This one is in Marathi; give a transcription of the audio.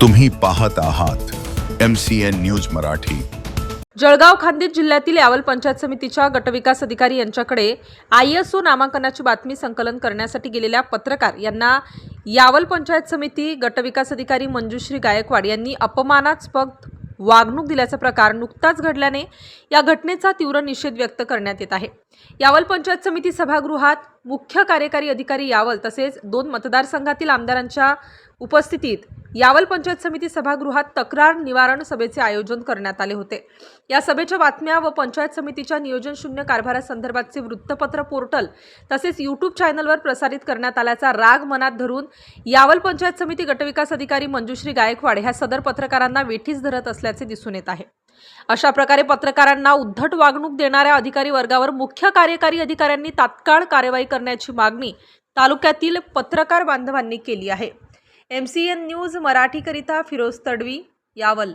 तुम्ही पाहत आहात M C N news Marathi. Jalgaon Khandesh जिल्ह्यातील यावल पंचायत समितीच्या गटविकास अधिकारी यांच्याकडे आय एस ओ नामांकनाची बातमी संकलन करण्यासाठी गेलेल्या पत्रकार यांना यावल पंचायत समिती गटविकास अधिकारी मंजुश्री गायकवाड यांनी अपमानास्पद वागणूक दिल्याचा प्रकार नुकताच घडल्याने या घटनेचा तीव्र निषेध व्यक्त करण्यात येत आहे. यावल पंचायत समिती सभागृहात मुख्य कार्यकारी अधिकारी यावल तसेच दोन मतदारसंघातील आमदारांच्या उपस्थितीत यावल पंचायत समिती सभागृहात तक्रार निवारण सभेचे आयोजन करण्यात आले होते. या सभेच्या बातम्या व पंचायत समितीच्या नियोजन शून्य कारभारासंदर्भातचे वृत्तपत्र पोर्टल तसेच यूट्यूब चॅनलवर प्रसारित करण्यात आल्याचा राग मनात धरून यावल पंचायत समिती गटविकास अधिकारी मंजुश्री गायकवाड ह्या सदर पत्रकारांना वेठीस धरत असल्याचे दिसून येत आहे. अशा प्रकारे पत्रकारांना उद्धट वागणूक देणाऱ्या अधिकारी वर्गावर मुख्य कार्यकारी अधिकाऱ्यांनी तात्काळ कार्यवाही करण्याची मागणी तालुक्यातील पत्रकार बांधवांनी केली आहे. एम सी एन न्यूज मराठीकरिता फिरोज तडवी यावल.